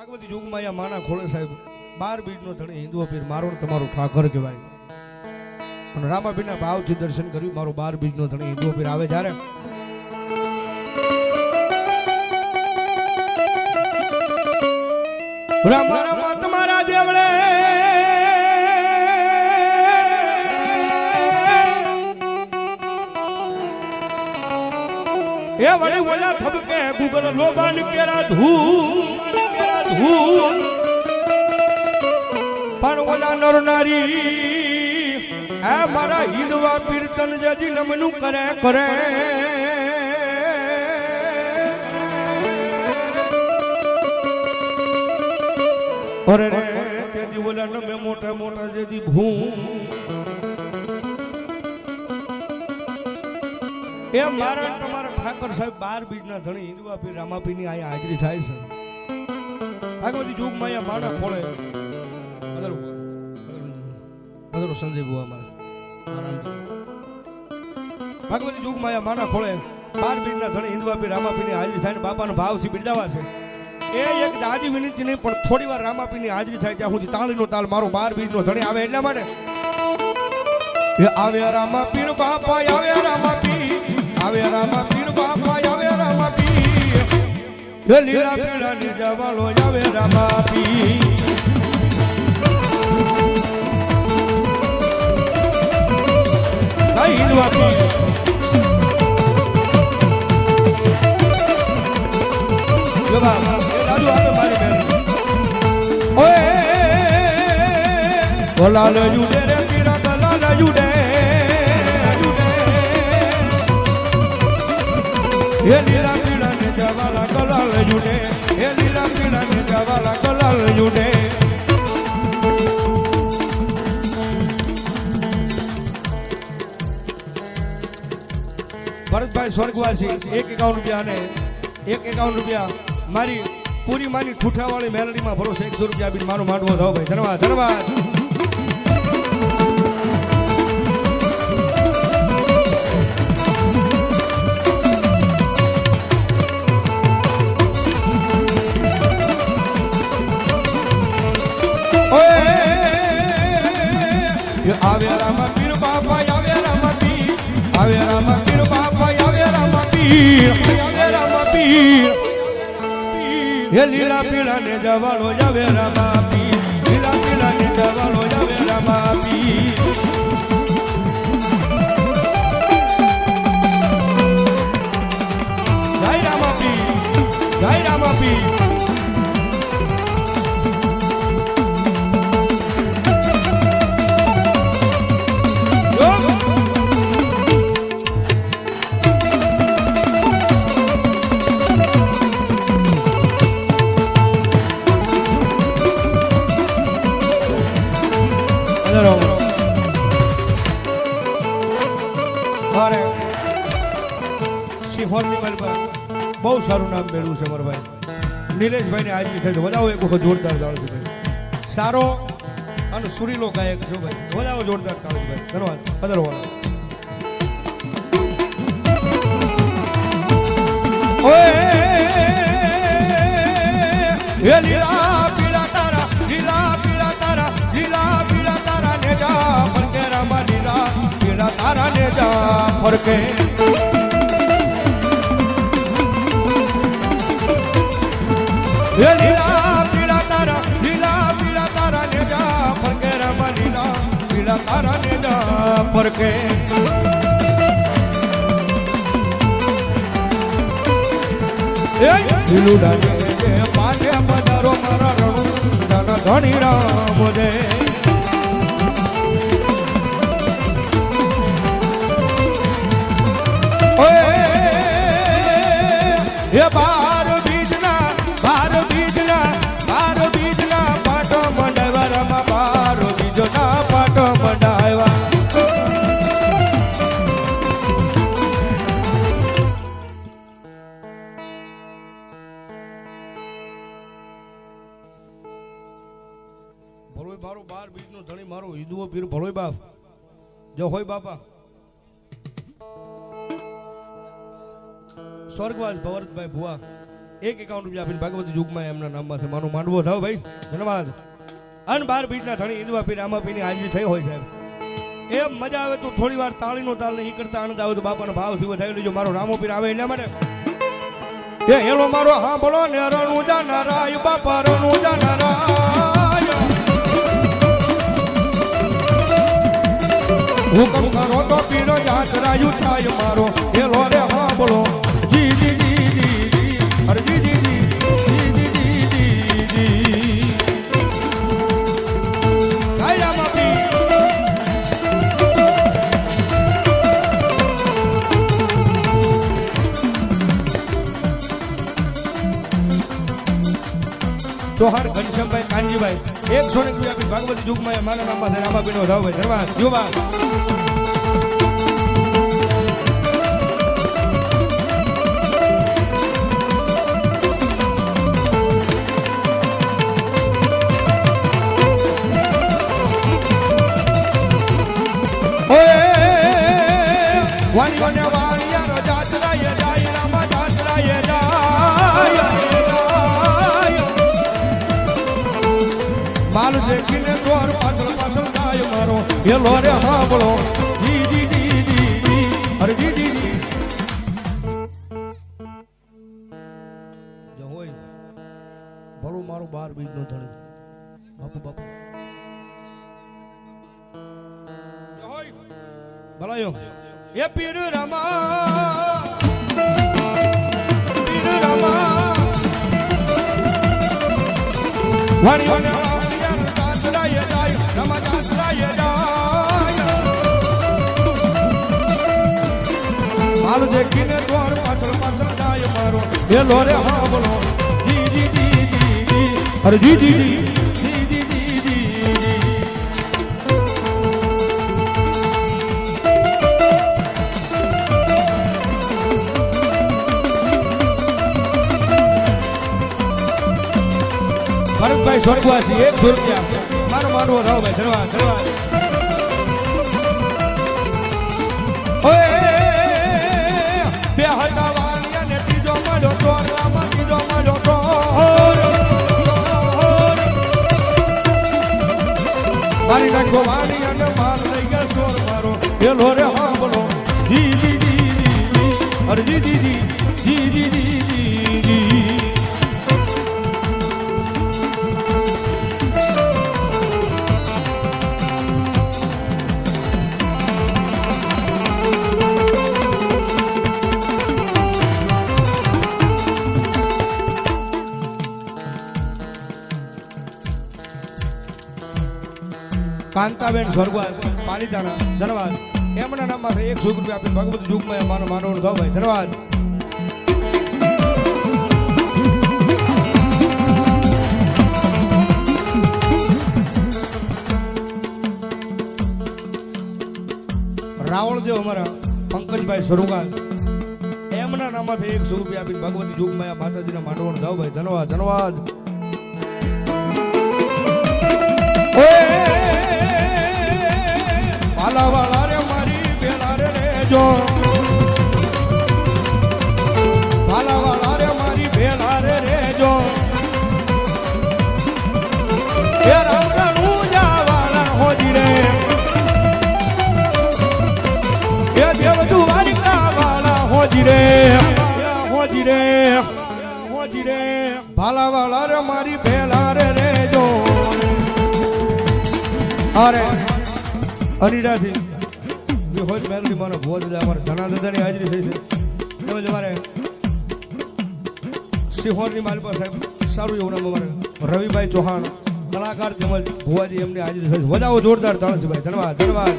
ભાગવતી યુગમાં અહીંયા માણા ખોળે સાહેબ બાર બીજનો ધણી હિન્દુઓ પીર મારો તમારો ઠાકર કહેવાય. અને રામાપીરના ભાવથી દર્શન કર્યું, મારો બાર બીજનો ધણી હિન્દુઓ પીર આવે જ્યારે? રામ રામ તમારા દેવળે. એ વળી ઓલા થબકે ગુગલ લોબાન કેરા ધૂ. કેરા પણ ઓલા નર નારી આ મારા હિંદવા કીર્તન જજી નમનું કરે કરે. અરે રે, તેથી ઓલા નમે મોટા મોટા જેથી ભૂ એ મારા તમારા ઠાકર સાહેબ બાર બીજના ધણી હિન્દુઆ પીર રામાપીની અહીંયા હાજરી થાય છે. ભાગવતી યુગમાં અહીંયા માણા ખોળે. અદર સંજય બુઆ મારે ભાગવતી યુગમાં અહીંયા માણા ખોળે. બાર બીજના ધણી હિન્દવા પીર રામાપીની હાજરી થાય ને બાપાના ભાવથી બિરદાવા છે. એ એક દાદી વિનંતી નહીં પણ થોડી વાર રામાપીની હાજરી થાય ત્યાં સુધી તાળીનો તાલ મારો બાર બીજનો ધણી આવે એટલા માટે. આવે રામા પીર બાપા આવે રામા પીર આવે રામા પીર બાપા આવે રામા પીર એ લીલા પીળા ની જવાલો આવે રામા. ઓય ગલાલ જુડે રે, પીરા ગલાલ જુડે જુડે. જુડે ભરતભાઈ સ્વર્ગવાસી, એક એકાવન રૂપિયા અને એક એકાવન રૂપિયા. મારી પૂરી માની ઠૂઠાવાળી મેલડીમાં ભરોસે એકસો રૂપિયા આપીને મારો માંડવો થાવ ભાઈ. ધન્યવાદ ધન્યવાદ. આવે રામા પીર બાપા આવે રામા પીર, આવે રામા પીર બાપા આવે રામા પીર, આવે રામા પીર. હે લીલા પીળા ને જવાળો જાવે રામા પીર, લીલા પીળા ને જવાળો જાવે રામા પીર. અરે બહુ સારું નામ મેળવ્યું છે મારા ભાઈ નિલેશભાઈ ની હાજરી થઈ વધાવો એક વખત જોરદાર તાળું ભાઈ સારો અને સુરીલો ગાયક છે ભાઈ વધાવો જોરદાર તાળું ભાઈ ધન્યવાદ પધારો વાળા ઓય એ લીલા તારા ને જા ફરકે લીલા પીળા તારા લીલા પીળા તારા ને જા ફરકે રામા લીલા પીળા તારા ને જા ફરકે લીલું જે પાછે પધારો મારા રણુ ધણી રામ દે બીજના પાટો મંડાવ્યા રમા બાર બીજના પાટો મંડાવ્યા. ભલોય મારો બાર બીજનો ધણી મારો હિન્દુઓ પીર. ભલોય બાપ. જો બાપા. સ્વર્ગવાસ ભવરતભાઈ ભુવા, એક એકાઉન્ટ રૂપિયા આપીને ભગવતી યુગમાં એમના નામમાં છે મારો માંડવો થાવ ભાઈ. ધન્યવાદ. અન બાર બીટના ધણી ઈંદવા પીને આમાં પીને હાજરી થઈ હોય સાહેબ. એમ મજા આવે તો થોડી વાર તાળીનો તાલ ને ઈ કરતા આનંદ આવે તો બાપાનો ભાવથી થઈ લેજો. મારો રામો પીર આવે એટલા માટે. એ હેલો મારો, હા બોલો ને રણું જાનારાય બાપા રણું જાનારાય હુકમ કરો તો પીરો જાતરાયું થાય મારો. હેલો રે ચોહાર ઘનશ્યામભાઈ, કાનજીભાઈ. એકસો ને આપી ભાગવત યુગમાં મારા નામમાં થાય રામાબીનો રાવભાઈ. ધરવાસ યુવા વાની પેલો રે હાવળો ડી ડી ડી ઢોલ દેખીને દોર પાછળ પાછળ જાય મારો. એ લોરે હા, બોલો. જી જી જી જી અરે જી જી જી. ભરતભાઈ સ્વર્ગવાસી એક રૂપિયા મારો માનવો રાવભાઈ ધનવાદ ધનવાદ મારી નાખો વાણી અને માર લઈ ગયા સોર મારો. પેલો રે હા બોલો જી જી જી જી જી. અરે જી જી જી જી જી જી. કાંતાબેન સ્વર્ગવાસ, પાલીતાણા, ધનવાદ. એમના નામમાં એક રૂપિયા આપીને ભગવત યુગમાં મારો માનવ થાવ ભાઈ ધન્યવાદ રાવણદેવ અમારા પંકજભાઈ સ્વરૂપાલ એમના નામમાંથી એક રૂપિયા આપીને ભગવતી જુગમાયા માતાજીના માંડવાનું ભાઈ ધન્યવાદ ધન્યવાદ વાળા વાળા મારી ભેળા રે રેજો વાળા વાળા મારી ભેળા રે રેજો હે રંગણું જા હોજી રે. હે દેવજુ વાળીકા વાળા હોજી રે. હોજી રે હોજી રે. ભાલા વાળા મારી ભેળા રે રેજો અરે અનિડાથી. બી હોજ મેલડી મારો ભોજ દાદા અમારા ઘણા દાદાની હાજરી થઈ છે. તેમજ અમારે સિંહોરની માલપા સાહેબ, સારું એવું નામ અમારે રવિભાઈ ચૌહાણ, કલાકાર તેમજ ભુવાજી એમની હાજરી થઈ વધાવો જોરદાર તાણ છે ભાઈ ધન્યવાદ ધન્યવાદ.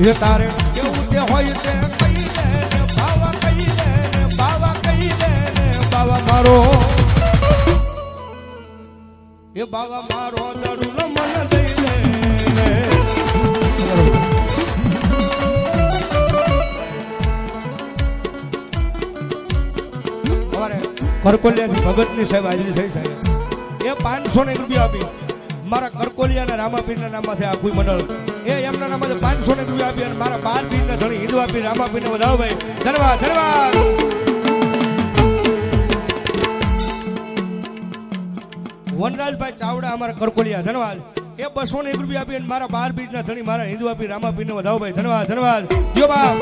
એ તારે કેવું તે હોય તે કઈ દે ને બાવા કઈ દે ને બાવા કઈ દે ને બાવા મારો એ બાવા મારો દડુલો મન દઈ દે ને. અમારે કરકોલિયાથી ભગતની સાહેબ હાજરી થઈ સાહેબ એ પાંચસો ને એક રૂપિયા આપી મારા કરકોલિયાના રામાપીરના નામમાંથી આખું મંડળ એ એમના નામમાંથી પાંચસો ને રૂપિયા આપી અને મારા બાર પીરના ધણી હિન્દુ આપી રામાપીરને વધાવો ભાઈ ધન્યવાદ ધન્યવાદ વનરાજભાઈ ચાવડા અમારા કરકોલિયા ધન્યવાદ એ બસો ને એક રૂપિયા આપી અને મારા બાર બીજના ધણી મારા હિન્દુ આપી રામાપીરને વધાવો ભાઈ ધન્યવાદ ધન્યવાદ જો બાપ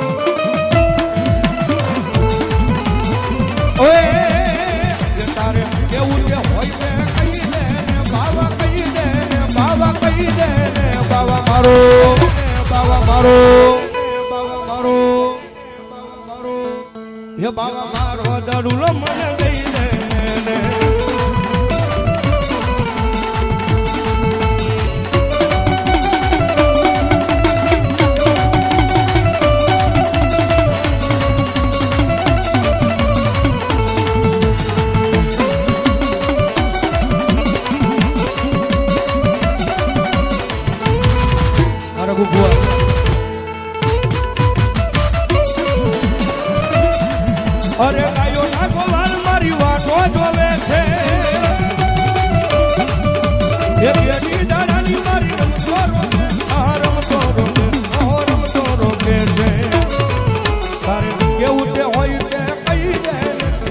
ઓએ તારે કેવું કે હોય કહી દે ને બાવા મારો. બાવા મારો બાવા મારો બાવા મારો એ બાવા મારો દડુલો મને દઈ દે ને ગુગુઆ અરે ગાયો ના ગોવાળ મારી વાટો જોવે છે. એ બેટી દાદાની મારી રમતો રોકે આ રમતો રોકે આ રમતો રોકે છે. તારે કેવું તે હોય તે કહી દે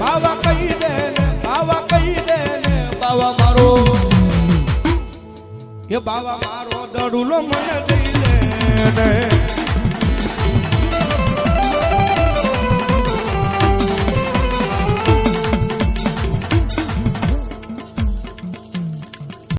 બાવા કહી દે બાવા કહી દે બાવા મારો. એ બાવા મારો. દડુલો મને દઈ દે